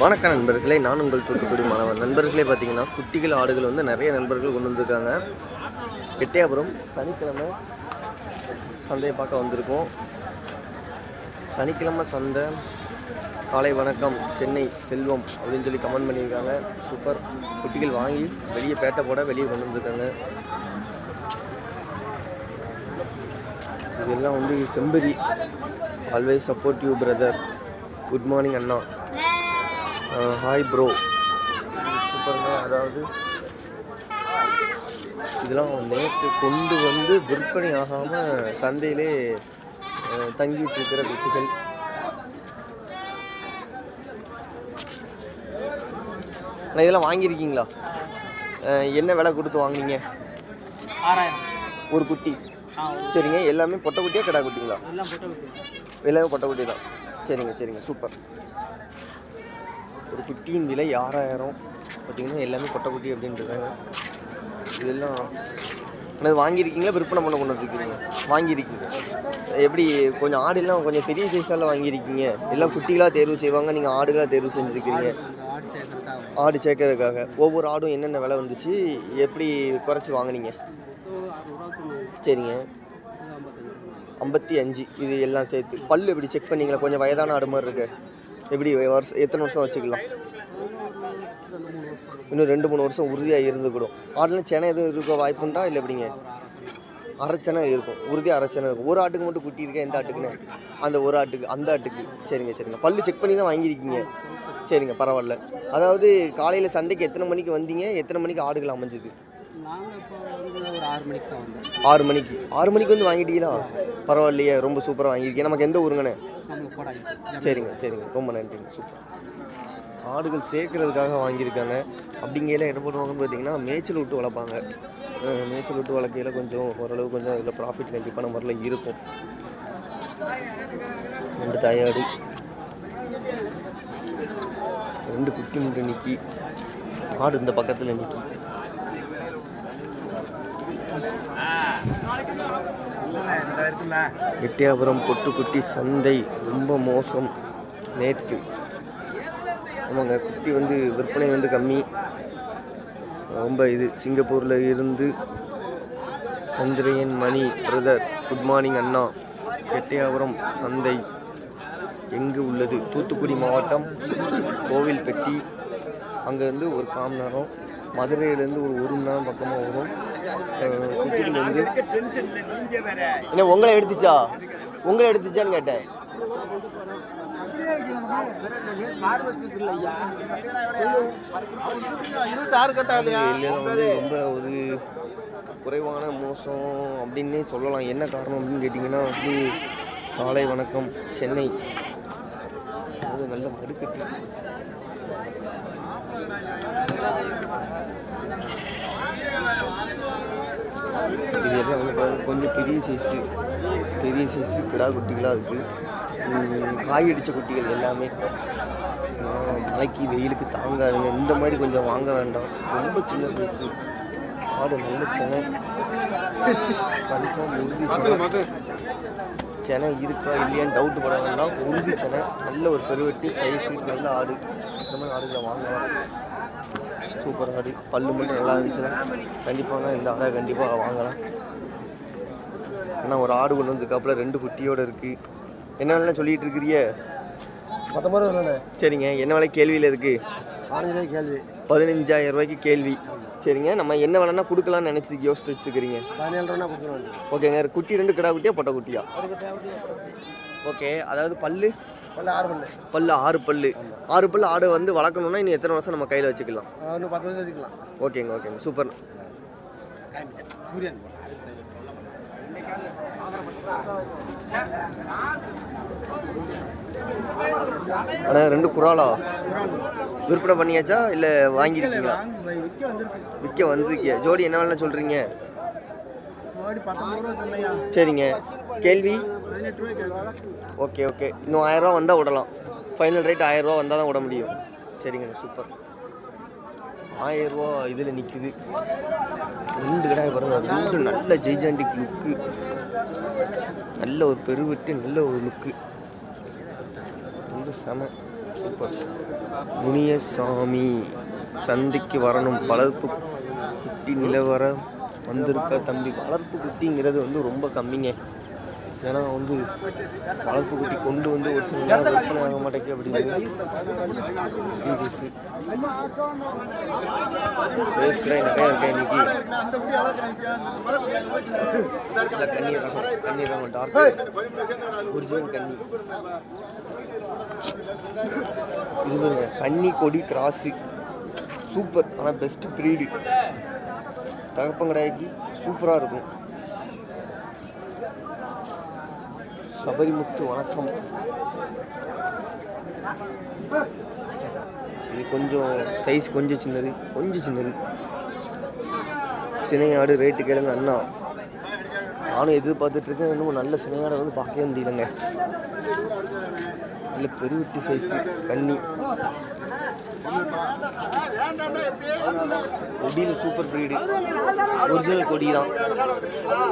வணக்கம் நண்பர்களே நான் உங்கள் தூத்துக்குடி மாணவன் நண்பர்களே பார்த்தீங்கன்னா குட்டிகள் ஆடுகள் வந்து நிறைய நண்பர்கள் கொண்டு வந்திருக்காங்க. எட்டயபுரம் சனிக்கிழமை சந்தையை பார்க்க வந்திருக்கோம். சனிக்கிழமை சந்தை காலை வணக்கம் சென்னை செல்வம் அப்படின்னு சொல்லி கமெண்ட் பண்ணியிருக்காங்க. சூப்பர். குட்டிகள் வாங்கி வெளியே பேட்டை போட வெளியே கொண்டு வந்திருக்காங்க. இதெல்லாம் வந்து செம்பரி. Always support you brother good morning Anna. Hi bro சூப்பருங்க அதாவது இதெல்லாம் நேற்று கொண்டு வந்து விற்பனை ஆகாமல் சந்தையிலே தங்கிட்டு இருக்கிற குட்டிகள். அண்ணா, இதெல்லாம் வாங்கியிருக்கீங்களா? என்ன விலை கொடுத்து வாங்குனீங்க? ஒரு குட்டி. சரிங்க எல்லாமே பொட்டை குட்டியா கிடா குட்டிங்களா? எல்லாமே பொட்டை குட்டி. தான். சரிங்க சரிங்க சூப்பர் ஒரு குட்டியின் விலை ஆறாயிரம் பார்த்தீங்கன்னா எல்லாமே கொட்டை குட்டி அப்படின்றாங்க இதெல்லாம் ஆனால் வாங்கியிருக்கீங்களா? விற்பனை பண்ண கொண்டு வந்துருக்கீங்க வாங்கியிருக்கீங்க. எப்படி கொஞ்சம் ஆடுலாம் கொஞ்சம் பெரிய சைஸால் வாங்கியிருக்கீங்க? எல்லாம் குட்டிகளாக தேர்வு செய்வாங்க நீங்கள் ஆடுகளாக தேர்வு செஞ்சுருக்கிறீங்க. ஆடு சேர்க்கறதுக்காக. ஒவ்வொரு ஆடும் என்னென்ன விலை வந்துச்சு? எப்படி குறைச்சி வாங்குனீங்க? சரிங்க. ஐம்பத்தி அஞ்சு இது எல்லாம் சேர்த்து. பல்லு எப்படி செக் பண்ணீங்களா? கொஞ்சம் வயதான ஆடு மாதிரி இருக்குது எப்படி வருஷம் எத்தனை வருஷம் வச்சுக்கலாம்? இன்னும் ரெண்டு மூணு வருஷம் உறுதியாக இருந்துக்கிடும். ஆட்டில் செனை எதுவும் இருக்க வாய்ப்புண்டா இல்லை எப்படிங்க? அரைச்சனை இருக்கும். உறுதியாக அரைச்சனை இருக்கும். ஒரு ஆட்டுக்கு மட்டும் குட்டி இருக்கேன் எந்த ஆட்டுக்குன்னு? அந்த ஒரு ஆட்டுக்கு அந்த ஆட்டுக்கு. சரிங்க சரிங்க. பல்லு செக் பண்ணி தான் வாங்கியிருக்கீங்க. சரிங்க பரவாயில்ல. அதாவது காலையில் சந்தைக்கு எத்தனை மணிக்கு வந்தீங்க? எத்தனை மணிக்கு ஆடுகள் அமைஞ்சது? ஆறு மணிக்கு. ஆறு மணிக்கு வந்து வாங்கிட்டீங்களா? பரவாயில்லையே. ரொம்ப சூப்பராக வாங்கியிருக்கீங்க. நமக்கு எந்த ஊருங்கண்ணே? சரிங்க சரிங்க. ரொம்ப நன்றிங்க. சூப்பர். ஆடுகள் சேர்க்கறதுக்காக வாங்கியிருக்காங்க. அப்படிங்கையில் என்ன பண்ணுவாங்கன்னு பார்த்தீங்கன்னா மேய்ச்சல் விட்டு வளர்ப்பாங்க. மேய்ச்சல் விட்டு வளர்க்கையில் கொஞ்சம் ஓரளவு கொஞ்சம் அதில் ப்ராஃபிட் கண்டிப்பான முறையில் இருக்கும். ரெண்டு தாயாடு. ரெண்டு குட்டி முட்டை நிக்கி. ஆடு இந்த பக்கத்தில் நிக்கி. எட்டியாபுரம் பொட்டுக்குட்டி சந்தை ரொம்ப மோசம். நேற்று ஆமாங்க குட்டி வந்து விற்பனை வந்து கம்மி. ரொம்ப இது சிங்கப்பூரில் இருந்து Chandrayan Mani brother good morning அண்ணா. வெட்டியாபுரம் சந்தை எங்கு உள்ளது? தூத்துக்குடி மாவட்டம் கோவில்பட்டி. அங்கேருந்து ஒரு காம் நேரம். மதுரையிலேருந்து ஒரு ஒரு மணி நேரம் பக்கமாக வரும். வந்து என்ன உங்களை எடுத்துச்சா? உங்களை எடுத்துச்சான்னு கேட்டேன். ரொம்ப ஒரு குறைவான மோசம் அப்படின்னே சொல்லலாம். என்ன காரணம் அப்படின்னு கேட்டிங்கன்னா வந்து காலை வணக்கம் சென்னை. அது நல்ல மடுக்கட்டு. இது எல்லாம் வந்து பாருங்க கொஞ்சம் பெரிய சைஸு பெரிய சைஸு கிடா குட்டிகளாக இருக்குது காய் அடித்த குட்டிகள் எல்லாமே. மழைக்கு வெயிலுக்கு தாங்காதுங்க. இந்த மாதிரி கொஞ்சம் வாங்க வேண்டாம். ரொம்ப சின்ன சைஸு ஆடு நல்ல செனை. கன்ஃபார்ம் உறுதி செனை. செனை இருக்கா இல்லையான்னு டவுட் பட வேண்டாம். உறுதி செனை. நல்ல ஒரு பெருவெட்டு சைஸு நல்ல ஆடு. இந்த மாதிரி ஆடுகளை வாங்கலாம். சூப்பர் ஆடு. பல்லு மட்டும் நல்லா இருந்துச்சுன்னா கண்டிப்பாக இந்த ஆடை கண்டிப்பாக வாங்கலாம். ஆனால் ஒரு ஆடு கொண்டு வந்ததுக்கப்புறம் ரெண்டு குட்டியோட இருக்குது என்ன வேணாலும் சொல்லிட்டு இருக்கிறிய? பத்தொம்பது சரிங்க. என்ன விலை கேள்வியில் இருக்கு? ஆனந்தே கேள்வி. பதினஞ்சாயிரம் ரூபாய்க்கு கேள்வி. சரிங்க. நம்ம என்ன வேலைன்னா கொடுக்கலாம்னு நினச்சி யோசிச்சு வச்சுக்கிறீங்க. கொடுத்துருவாங்க ஓகேங்க. குட்டி ரெண்டு கிடா குட்டியா பொட்டை குட்டியா? ஓகே. அதாவது பல்லு? பல்ல ஆறு பல்லு. பல்லு ஆறு பல்லு. ஆறு பல்லு ஆடு வந்து வளர்க்கணும்னா இன்னும் எத்தனை வருஷம் நம்ம கையில் வச்சுக்கலாம்? இன்னும் பத்து வருஷம் வச்சுக்கலாம். ஓகேங்க ஓகேங்க. சூப்பர். ஆனால் ரெண்டு குறாலா விற்பனை பண்ணியாச்சா? இல்லை வாங்கியிருக்கீங்களா? விற்க வந்திருக்கு விற்க வந்திருக்கியா? ஜோடி என்ன வேணாலும் சொல்கிறீங்க சரிங்க. கேள்வி? Okay okay. இன்னும் ஆயிரரூவா வந்தால் விடலாம். ஃபைனல் ரேட் ஆயிரரூவா வந்தால் தான் விட முடியும். சரிங்க சூப்பர் ஆயிரரூவா இதில் நிற்குது ரெண்டு கடாய் பாருங்கள் ரெண்டு நல்ல ஜெய்ஜாண்டிக் லுக்கு நல்ல ஒரு பெருவெட்டு நல்ல ஒரு லுக்கு ரொம்ப செம. சூப்பர் முனியசாமி சந்தைக்கு வரணும். வளர்ப்பு குட்டி நிலவர வந்திருக்க தம்பி. வளர்ப்பு குட்டிங்கிறது வந்து ரொம்ப கம்மிங்க. ஏன்னா வந்து வளர்ப்பு குட்டி கொண்டு வந்து ஒரு சில நேரம் விற்பனை ஆக மாட்டேங்குது அப்படிங்கிறது பீசஸ்ஸு வேஸ்ட் கடை நிறையா இருக்கேன் இன்னைக்கு. கண்ணீர் ரகம் ரகம் டார்க் ஒரிஜினல் கன்னி இது பாருங்க கன்னி கொடி கிராஸு சூப்பர் ஆனால் பெஸ்ட்டு ப்ரீடு தகப்பங்கடாய்க்கு சூப்பராக இருக்கும். சபரிமுத்து வணக்கம். இது கொஞ்சம் சைஸ் கொஞ்சம் சின்னது கொஞ்சம் சின்னது. சினையாடு ரேட்டு கேளுங்க அண்ணா. நானும் எதிர்பார்த்துட்டு இருக்கேன் இன்னும் நல்ல சினையாடை வந்து பார்க்கவே முடியலங்க. நல்ல பெருவிட்டு சைஸு கண்ணி. கொடியில் சூப்பர் ப்ரீடு ஒரிஜினல் கொடி தான்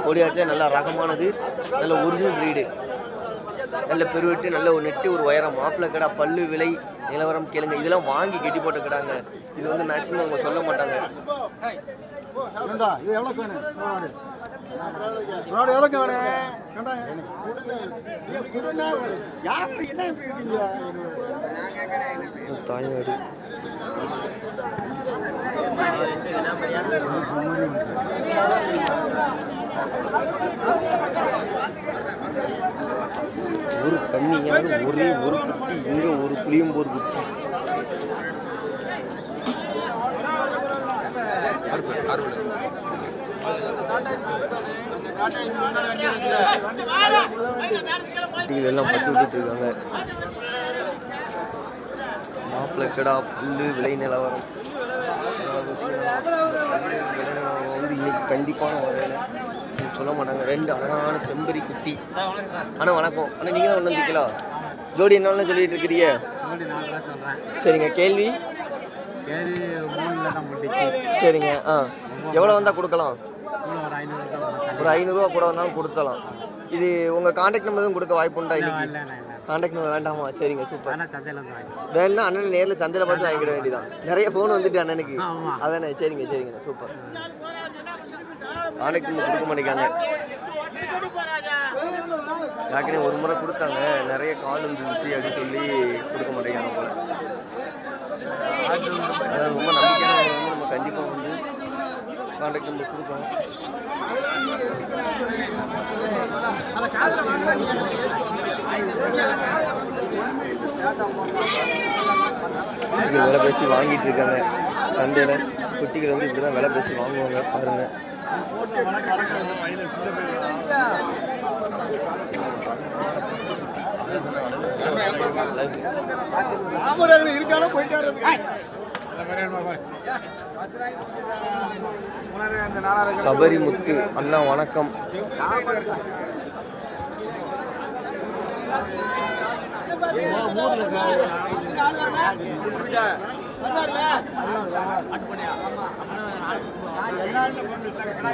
கொடியாட்டில் நல்லா ரகமானது நல்ல ஒரிஜினல் ப்ரீடு நல்ல பெருவிட்டு நல்ல ஒரு நெட்டு ஒரு உயரம் மாப்பிள்ளை கடை பல்லு விலை நிலவரம் கேளுங்க. இதெல்லாம் வாங்கி கட்டி போட்டு கிடாங்க. இது வந்து மேக்ஸிமம் அவங்க சொல்ல மாட்டாங்க. ஏண்டா இது எவ்வளோ ஒரு கன்னியாடு ஒரே ஒரு குட்டி இங்க ஒரு புளியம்போர் குட்டி. எல்லாம் பத்து விட்டுட்டு இருக்காங்க. மாப்பிள்ளை கடா புல்லு விலை நிலவரம். வந்து இன்னைக்கு கண்டிப்பான வகையில் சொல்ல மாட்டாங்க. ரெண்டு அழகான செம்பரி குட்டி. அண்ணா வணக்கம். அண்ணா நீங்கள் தான் ஒன்று வந்திருக்கீங்களா? ஜோடி என்னன்னு சொல்லிட்டு இருக்கிறீங்க? சரிங்க. கேள்வி? சரிங்க. ஆ. எவ்வளோ வந்தால் கொடுக்கலாம்? கூட ஒரு ஐநூறுரூவா கூட வந்தாலும் கொடுத்தலாம் இது உங்கள் காண்டாக்ட் நம்பர் எதுவும் கொடுக்க வாய்ப்புண்டா இன்னைக்கு? இல்லை இல்லை இல்லை. காண்டாக்ட் நம்பர் வேண்டாமா? சரிங்க சூப்பர் ஆனால் சந்தையில் வந்து வாங்கி வேணா அண்ணன் நேரில் சந்தையில் பார்த்து வாங்கிட வேண்டியதான் நிறைய ஃபோன் வந்துட்டு அண்ணனுக்கு. அதானே? சரிங்க சரிங்க சூப்பர் காண்டக்ட் நம்பர் கொடுக்க மாட்டேங்காங்க. யாருக்கனே ஒரு முறை கொடுத்தாங்க. நிறைய கால் இருந்துச்சு அப்படின்னு சொல்லி கொடுக்க மாட்டேங்காங்க போல. அதாவது ரொம்ப நம்பிக்கையான வந்து நம்ம கண்டிப்பாக வந்து காண்டாக்ட் நம்பர் கொடுப்பாங்க குட்டிகள் விலை பேசி வாங்கிட்டு இருக்காங்க. சந்தையில் குட்டிகள் வந்து இப்படி தான் விலை பேசி வாங்குவாங்க. பாருங்க. ராமராஜன் இருக்கானோ? போயிட்டாரு. சபரிமுத்து அண்ணா வணக்கம்.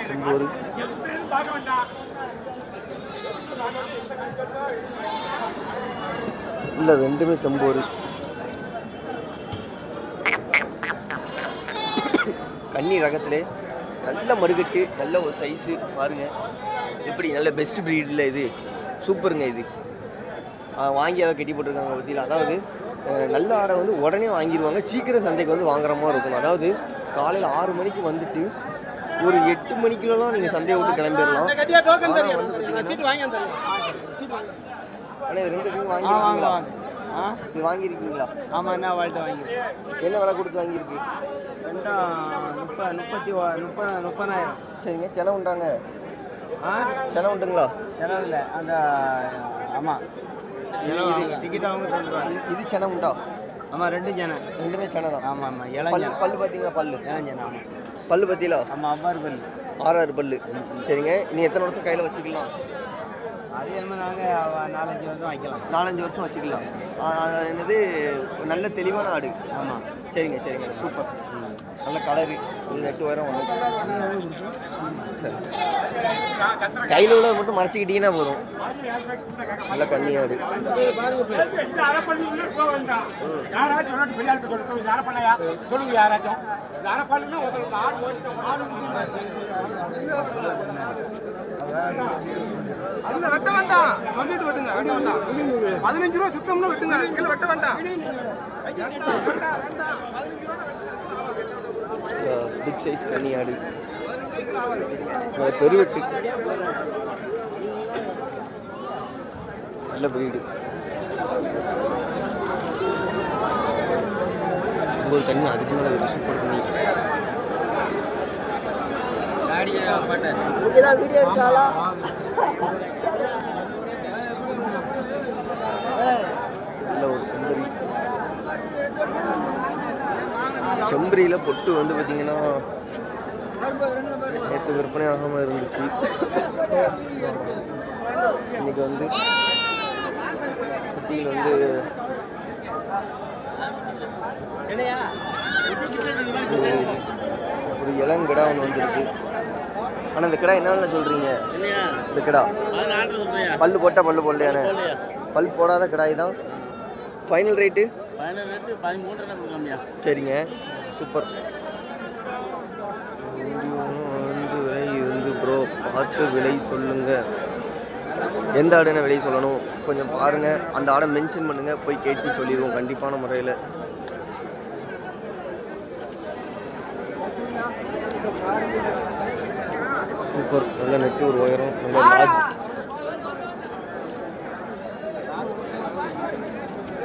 செம்போரு இல்லை ரெண்டுமே செம்போரு கன்னி ரகத்திலே நல்ல மடுகட்டு நல்ல ஒரு சைஸு பாருங்க. எப்படி நல்ல பெஸ்ட் ப்ரீடில் இது. சூப்பருங்க இது. வாங்கி அதை கட்டி போட்டிருக்காங்க பற்றியில் அதாவது நல்ல ஆடை வந்து உடனே வாங்கிடுவாங்க சீக்கிரம் சந்தைக்கு வந்து வாங்குற மாதிரி இருக்கும். அதாவது காலையில் ஆறு மணிக்கு வந்துட்டு ஒரு எட்டு மணிக்குள்ளலாம் நீங்கள் சந்தையை விட்டு கிளம்பிடலாம். ஆனா வந்து பார்த்தீங்கன்னா- அண்ணா இது ரெண்டு நீங்கள் வாங்கியிருக்கீங்களா ஆ? இது வாங்கியிருக்கீங்களா ஆமாம் என்ன வாழ்க்கை வாங்கி என்ன விலை கொடுத்து வாங்கியிருக்கு? ரெண்டும் முப்பது முப்பத்தி முப்பது முப்பதாயிரம். சரிங்க சென உண்டாங்க. ஆ? சென உண்டுங்களா? செலவில் அந்த ஆமாம் டிக்கெட் அவங்க தந்துடுவாங்க இது- இது சென உண்டா? ஆமாம் ரெண்டு ஜன ரெண்டுமே சென தான். ஆமாம் ஆமாம் பல்லு இளஞ்சன பல்லு பார்த்தீங்களா பல்லு. இளஞ்சன ஆமாம் பல்லு பார்த்தீங்களா ஆமாம் அவ்வாறு பண்ணு ஆறாறு பல்லு. சரிங்க. இனி எத்தனை வருஷம் கையில் வச்சுக்கலாம்? அது என்ன நாங்கள் நாலஞ்சு வருஷம் வைக்கலாம். நாலஞ்சு வருஷம் வச்சுக்கலாம். என்னது நல்ல தெளிவான ஆடு. ஆமாம் சரிங்க சரிங்க. சூப்பர். நல்ல கலரு. எட்டு உயரம் வரும். சரி. கையில் உள்ளதை மட்டும் மறைச்சிக்கிட்டீங்கன்னா போதும். நல்ல கன்னியாடு அதுல வெட்ட வேண்டாம் சொல்லிட்டு வெட்டுங்க வெட்ட வேண்டாம் பதினஞ்சு ரூபா சுத்தம்னு வெட்டுங்க. வெட்ட வேண்டாம் பிக் சைஸ் கன்னியாடு நல்ல பெருவெட்டு. நல்ல பிரீடு ஒரு கண்ணு அதுக்கு மேலே ஒரு சூப்பர் கண்ணி நல்ல ஒரு செம்பரி செம்பரியில் பொட்டு வந்து பார்த்தீங்கன்னா நேற்று விற்பனை ஆகாமல் இருந்துச்சு. இன்னைக்கு வந்து குட்டியில் வந்து ஒரு- ஒரு ஒன்று வந்திருக்கு. ஆனால் இந்த கிடா என்ன சொல்கிறீங்க இந்த கிடா. பல்லு போட்டால் பல்லு போடலையானே பல் போடாத கடாய் தான். ஃபைனல் ரேட்டு சரிங்க. சூப்பர். வந்து விலை வந்து ப்ரோ பார்த்து விலை சொல்லுங்க. எந்த ஆடுன விலை சொல்லணும்? கொஞ்சம் பாருங்க. அந்த ஆடை மென்ஷன் பண்ணுங்க. போய் கேட்டு சொல்லிடுவோம் கண்டிப்பான முறையில். சூப்பர். நல்ல நெட்டு ஒரு உயரம். நல்ல லாஜ்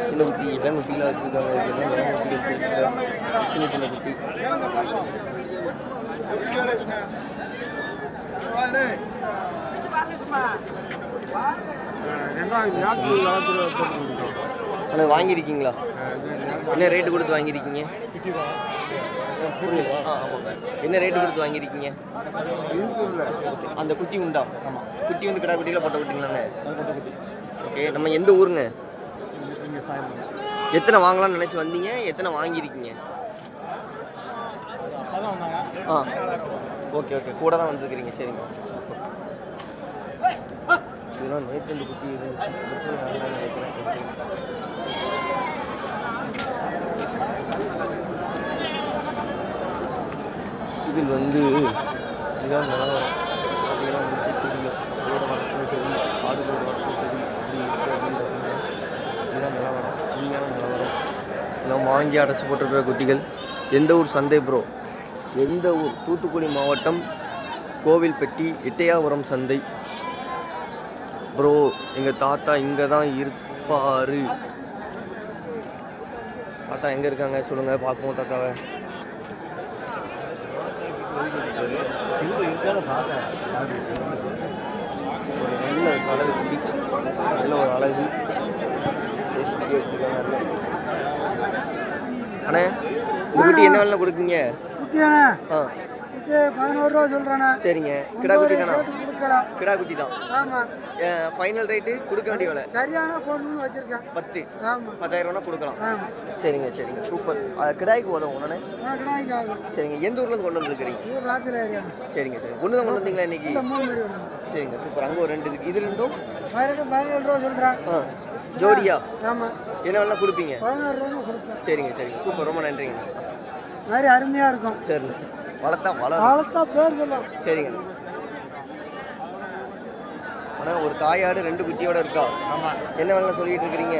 சின்ன குட்டி இளங்குட்டிலாம் வச்சுருக்காங்க. இதெல்லாம் இளங்குட்டிகள் சைஸில் சின்ன சின்ன குட்டி. ஆனால் வாங்கியிருக்கீங்களா? என்ன ரேட்டு கொடுத்து வாங்கியிருக்கீங்க? புரியல. ஆ ஆமாங்க என்ன ரேட்டு கொடுத்து வாங்கியிருக்கீங்க? அந்த குட்டி உண்டா? குட்டி வந்து கிடா குட்டியில் போட்ட குட்டிங்களாண்ணே ஓகே நம்ம எந்த ஊருங்க? எத்தனை வாங்கலாம்னு நினச்சி வந்தீங்க? எத்தனை வாங்கியிருக்கீங்க? ஆ. Okay okay. கூட தான் வந்துருக்கிறீங்க. சரிங்க இதெல்லாம் நேற்று ரெண்டு குட்டி இருந்துச்சு. நினைக்கிறேன் இதில் வந்து இதான் நிலவரம் பார்த்தீங்கன்னா உங்களுக்கு தெரியும் ரோட வளர்த்தும் சரி ஆடுகளோட வளர்த்தும் சரி இப்படி இருக்குது அப்படின்னு பார்த்தீங்கன்னா இதுதான் நிலவரம் உண்மையான நிலவரம் எல்லாம் வாங்கி அடைச்சி போட்டிருக்கிற குட்டிகள். எந்த ஊர் சந்தை ப்ரோ எந்த ஊர்? தூத்துக்குடி மாவட்டம் கோவில்பட்டி எட்டையாபுரம் சந்தை. ப்ரோ எங்கள் தாத்தா இங்கே தான் இருப்பார். தாத்தா எங்கே இருக்காங்க? சொல்லுங்கள் பார்ப்போம் தாத்தாவை. ஒரு நல்ல கலர் குட்டி நல்ல ஒரு அழகு. ஃபேஸ் குட்டி வச்சுருக்காங்க அண்ணே இந்த குட்டி என்ன வேலை கொடுக்குங்க குட்டியாண்ணே ஆ. குட்டி பதினோரு ரூபா சொல்கிறேண்ணே சரிங்க. கிடா குட்டி தானா? கிடா குட்டி தான். ஆமாம் ஃபைனல் ரேட்டு கொடுக்க வேண்டிய விலை? சரியான பொண்ணுன்னு வச்சுருக்கேன். பத்து. ஆமாம் பத்தாயிரம் ரூபா கொடுக்கலாம். ஆமாம் சரிங்க சரிங்க. சூப்பர். கிடாய்க்கு உதவும் உடனே. கிடாய்க்கு ஆகும். சரிங்க. எந்த ஊர்லேருந்து கொண்டு வந்துருக்கிறீங்க? இது விளாத்தில் ஏரியா. சரிங்க சரிங்க. ஒன்று தான் கொண்டு வந்தீங்களா இன்னைக்கு? மூணு சரிங்க சூப்பர். அங்கே ஒரு ரெண்டு இதுக்கு இது ரெண்டும்? பதினெட்டு பதினேழு ரூபா சொல்கிறேன் ஆ. ஜோடியா? ஆமாம் என்ன வேணா கொடுப்பீங்க? பதினாறு ரூபா கொடுப்பேன். சரிங்க சரிங்க. சூப்பர். ரொம்ப நன்றிங்க. மாதிரி அருமையாக இருக்கும். சரிண்ணே. வளர்த்தா வளரும். வளர்த்தா பேர் சரிங்க. ஆனால் ஒரு தாயாடு ரெண்டு குட்டியோட இருக்கா? ஆமாம் என்ன வேணா சொல்லிட்டு இருக்கிறீங்க?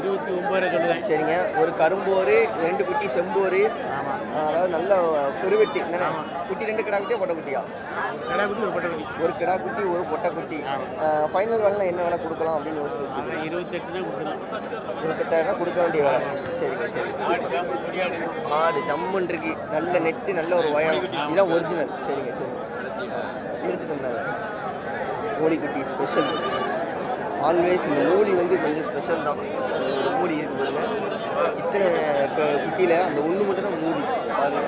இருபத்தி ஒம்பது சொல்லுவேன் சரிங்க. ஒரு கரும்போரு ரெண்டு குட்டி செம்போரு அதாவது நல்ல பெருவெட்டி. என்னண்ணே? குட்டி ரெண்டு கிடா குட்டியா பொட்டை குட்டியா? கடை குட்டி ஒரு பட்டை குட்டி. ஒரு கிடா குட்டி ஒரு பொட்டை குட்டி. ஃபைனல் வேலை என்ன வேலை கொடுக்கலாம் அப்படின்னு யோசிச்சு வச்சுக்கிறேன் இருபத்தெட்டு தான் கொடுக்குறோம் இருபத்தெட்டாயிரம் கொடுக்க வேண்டிய வேலை. சரிங்க சரிங்க ஆடு ஜம்முன் இருக்கு. நல்ல நெட்டு நல்ல ஒரு உயரம் இதுதான் ஒரிஜினல் சரிங்க சரிங்க எடுத்துட்டோம்னா மூலி குட்டி ஸ்பெஷல் ஆல்வேஸ் இந்த மூலி வந்து கொஞ்சம் ஸ்பெஷல் தான். ஒரு மூலி இருக்கு பாருங்க. இத்தனை க குட்டியில் அந்த ஒன்று மட்டும் தான் மூலி பாருங்க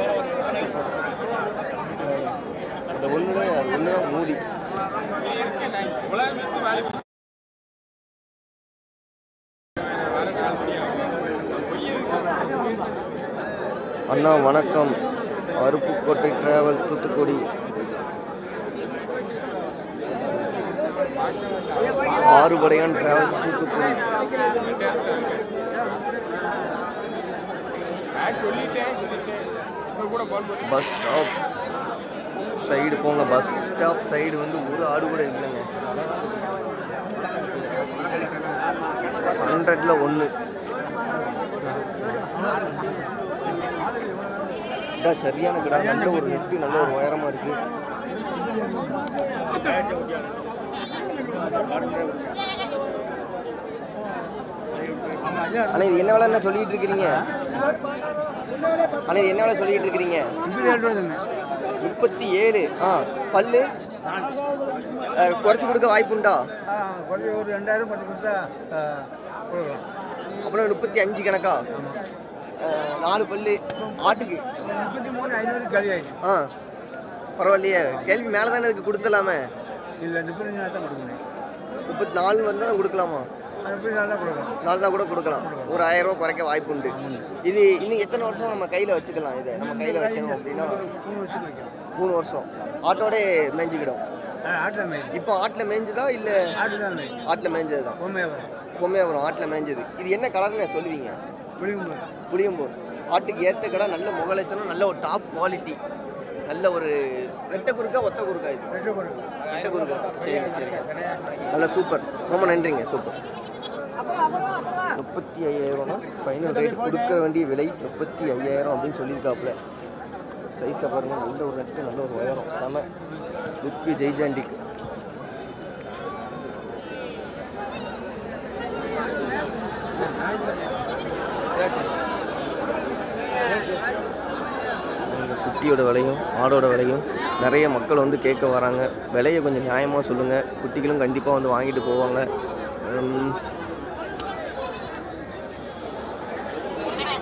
அந்த ஒன்று அது ஒன்று தான் மூலி அண்ணா வணக்கம். Aruppukkottai travel Thoothukudi. Arupadaiyan travels Thoothukudi bus stop side போங்க பஸ் ஸ்டாப் சைடு வந்து ஒரு ஆடு கூட இல்லைங்க. ஹண்ட்ரட்ல ஒன்று சரியான கிடா. நல்ல ஒரு நெட்டு நல்ல ஒரு உயரமா இருக்கு. அண்ணா இது என்ன விலை சொல்லிட்டு இருக்கிறீங்க? அண்ணா இது என்ன வேலை சொல்லிட்டு இருக்கிறீங்க? முப்பத்தி ஏழு ஆ பல்லு? குறைச்சி கொடுக்க வாய்ப்புண்டா உண்டா? ஒரு ரெண்டாயிரம் அப்புறம் முப்பத்தி அஞ்சு கணக்கா? நாலு பல்லு. ஆட்டுக்கு? முப்பத்தி மூணு ஐநூறு ஆ பரவாயில்லையே. கேள்வி மேலே தானே இதுக்கு கொடுத்துலாமே இல்லை முப்பத்தி நாலு வந்தால் தான் கொடுக்கலாமா? நல்லா கூட கொடுக்கலாம். ஒரு ஆயிரம் ரூபா குறைக்க வாய்ப்பு உண்டு. இது இன்னும் எத்தனை வருஷம் நம்ம கையில் வச்சுக்கலாம் இதை? நம்ம கையில் வைக்கணும் அப்படின்னா மூணு வருஷம். ஆட்டோட மேய்ஞ்சிக்கிடும். இப்போ ஆட்டில் மேய்ஞ்சதா இல்லை ஆட்டில் மேய்ஞ்சது தான் பொம்மையாக வரும். ஆட்டில் மேய்ஞ்சது. இது என்ன கலர்னு சொல்லுவீங்க? புளியும்போது புளியம்பூர். ஆட்டுக்கு ஏற்ற கடை நல்ல முகலட்சணம் நல்ல ஒரு டாப் குவாலிட்டி நல்ல ஒரு ரெட்டை குறுக்கா ஒத்த குறுக்கா இது. ரெண்டு கொடுக்கும் ரெட்டை குறுக்கா. சரிங்க சரிங்க. நல்ல சூப்பர் ரொம்ப நன்றிங்க சூப்பர் முப்பத்தி ஐயாயிரம்னா ஃபைனல் ரேட் கொடுக்க வேண்டிய விலை முப்பத்தி ஐயாயிரம் அப்படின்னு சொல்லியிருக்காப்புல. சைஸை பாருங்க நல்ல ஒரு நெட்டு நல்ல ஒரு உயரம். செம லுக்கு ஜெய்ஜாண்டிக்கு இந்த கோழியோட விலையும் ஆடோட விலையும் நிறைய மக்கள் வந்து கேட்க வராங்க. விலையை கொஞ்சம் நியாயமாக சொல்லுங்கள் குட்டிகளும் கண்டிப்பாக வந்து வாங்கிட்டு போவாங்க.